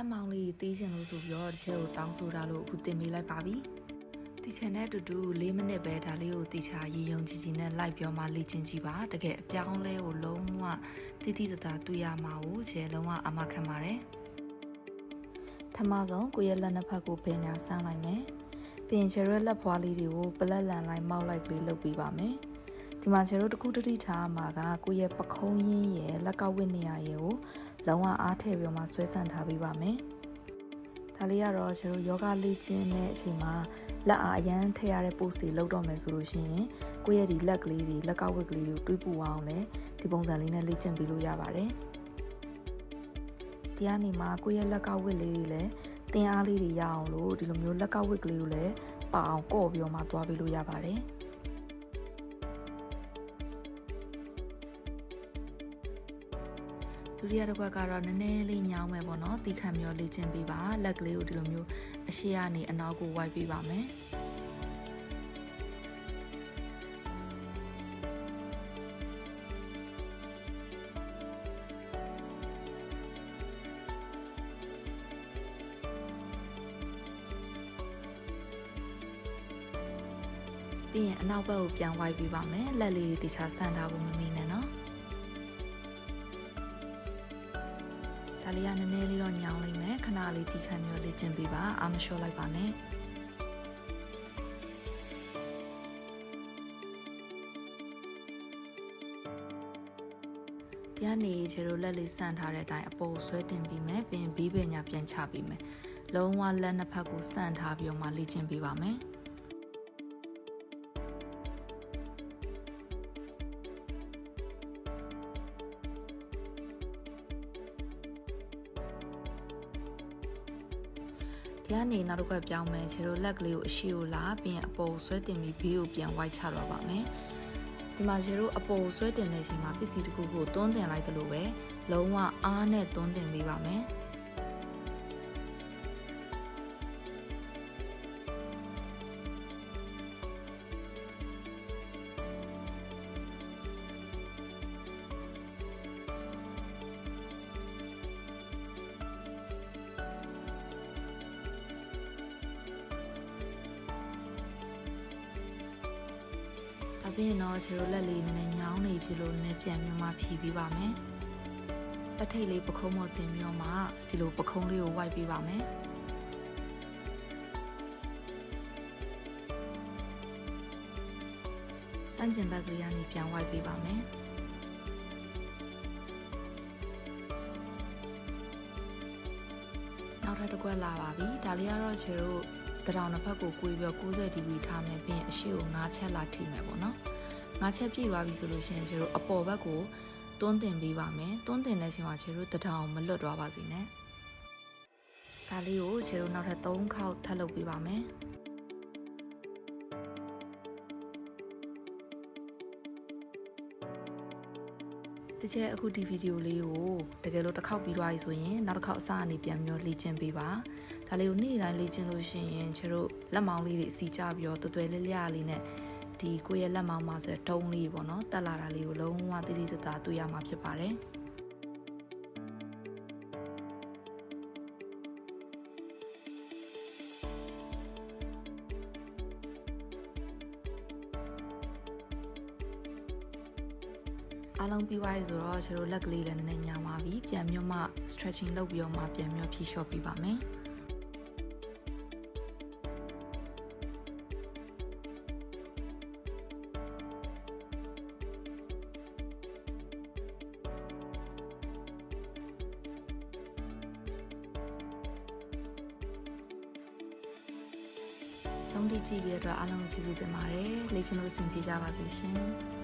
လက်မောင်လေးတီးချင်လို့ဆိုပြီးတော့တစ်ချက်ကိုတောင်းဆိုတာလို့အခုတင်ပေးလိုက်ပါပြီတီချင်တဲ့အတူတူ၄မိနစ်ပဲဒါလေးကိုတီချာရေယုံကြည်ကြည်နဲ့လိုက်ပြောမှလေ့ကျင့်ကြည့်ပါတကယ်အပြောင်းလဲကိုလုံးဝတိတိတသားတွေ့ရမှာကိုချေလုံးဝအမခံပါတယ်ထမဆုံးကိုရဲ့လက်နှစ်ဖက်ကိုပညာဆန်းလိုက်မယ်ပြင်ချရဲလက်ဖွားလေးတွေကိုပလက်လန်လိုက်မောက်လိုက်ကလေးလုပ်ပေးပါမယ် ဒီမှာကျတို့တခုတတိထားမှာကကိုရဲ့ပခုံးရင်းရဲ့လက်ကောက်ဝစ်နေရရဲ့ကိုလုံးဝအားထည့်ပြီးမှဆွဲဆန့်ထားပေးပါမယ်။ဒါလေးကတော့ကျတို့ယောဂလေ့ကျင့်တဲ့အချိန်မှာလက်အားအရန်ထည့်ရတဲ့ post တွေလုပ်တော့မယ်ဆိုလို့ရှိရင်ကိုယ့်ရဲ့ဒီလက်ကလေးတွေလက်ကောက်ဝစ်ကလေးတွေကိုတွေးပူအောင်လဲဒီပုံစံလေးနဲ့လေ့ကျင့်ပေးလို့ရပါတယ်။ဒီကနေမှကိုယ့်ရဲ့လက်ကောက်ဝစ်လေးတွေလည်းတင်အားလေးတွေရအောင်လို့ဒီလိုမျိုးလက်ကောက်ဝစ်ကလေးကိုလည်းပအောင်ကော့ပြီးတော့မှသွားပေးလို့ရပါတယ်။ ဒုတိယတစ်ခွက်ကတော့နည်းနည်းလေးညောင်းမယ်ပေါ့နော်တီခံမျောလေ့ကျင့်ပေးပါလက်ကလေးကိုဒီလိုမျိုးအရှိကနေအနောက်ကိုဝိုက်ပေးပါမယ်ပြီးရင်အနောက်ဘက်ကိုပြန်ဝိုက်ပေးပါမယ်လက်လေးတွေတခြားဆန့်ထားဖို့မမီနဲ့ ဒါလေးကနည်းနည်းလေးတော့ညောင်းလိုက်မယ်ခဏလေးတီခံမျိုးလေ့ကျင့်ပေးပါအာမလျှော့လိုက်ပါနဲ့တရားနေခြေတို့လက်လေးဆန့်ထားတဲ့အတိုင်းအပေါ်ဆွဲတင်ပြီးမယ်ပြင်ဘီးပညာပြန်ချပြီးမယ်လုံးဝလက်နှစ်ဖက်ကိုဆန့်ထားပြီးတော့မှလေ့ကျင့်ပေးပါမယ် ဒီကနေနောက်တစ်ခွက်ပြောင်းမယ်ခြေတို့လက်ကလေးကိုအရှိကိုလာပြင်အပေါ်ဆွဲတင်ပြီးဘေးကိုပြန်ဝိုက်ချတော့ပါမယ်ဒီမှာခြေတို့အပေါ်ဆွဲတင်တဲ့အချိန်မှာပစ္စည်းတစ်ခုကိုတွန်းတင်လိုက်တယ်လို့ပဲလုံးဝအားနဲ့တွန်းတင်ပေးပါမယ် ဒါပြင်တော့ခြေတို့လက်လေးနည်းနည်းညောင်းနေပြီလို့နည်းပြန်ပြီးမှဖြီးပေးပါမယ်လက်ထိတ်လေးပခုံးမော်တင်ပြီးတော့မှဒီလိုပခုံးလေးကိုဝိုက်ပေးပါမယ်စန့်ကျင်ဘက်ကလေးကနေပြန်ဝိုက်ပေးပါမယ်နောက်ထပ်တစ်ခွက်လာပါပြီဒါလေးကတော့ခြေတို့ တရောင်တစ်ဖက်ကိုကိုပြီးတော့90ဒီဂရီထားမယ်ပြီးရင်အရှိကို9ချက်လာထိမယ်ပေါ့နော်9ချက်ပြည့်သွားပြီဆိုလို့ရှိရင်ခြေတို့အပေါ်ဘက်ကိုတွန်းတင်ပေးပါမယ်တွန်းတင်တဲ့အချိန်မှာခြေတို့တထောင်မလွတ်သွားပါစေနဲ့ဒါလေးကိုခြေတို့နောက်ထပ်3ခေါက်ထပ်လုပ်ပေးပါမယ် တကယ်အခုဒီဗီဒီယိုလေးကိုတကယ်လို့တစ်ခေါက်ပြီးသွားပြီဆိုရင်နောက်တစ်ခေါက်အစအနေပြန်ပြီးတော့လေ့ကျင့်ပေးပါဒါလေးကိုနေ့တိုင်းလေ့ကျင့်လို့ရှိရင်ကျတို့လက်မောင်းလေးတွေအစီကျပြီးတော့တွယ်တွယ်လေးလေးလေးနဲ့ဒီကိုယ့်ရဲ့လက်မောင်းမှာဆိုတုံးလေးပေါ့နော်တက်လာတာလေးကိုလုံးဝတိတိကျကျတွေ့ရမှာဖြစ်ပါတယ် အားလုံးပြီးသွားပြီဆိုတော့ကျတို့လက်ကလေးလည်းနည်းနည်းညာပါပြီပြန်မြွတ်မှ stretching လုပ်ပြီးတော့မှပြန်မြွတ်ဖြီးလျှော့ပေးပါမယ်ဆုံးထိကြည့်ပြီးတော့အားလုံးကျေးဇူးတင်ပါတယ်လေ့ကျင့်လို့အဆင်ပြေကြပါစေရှင်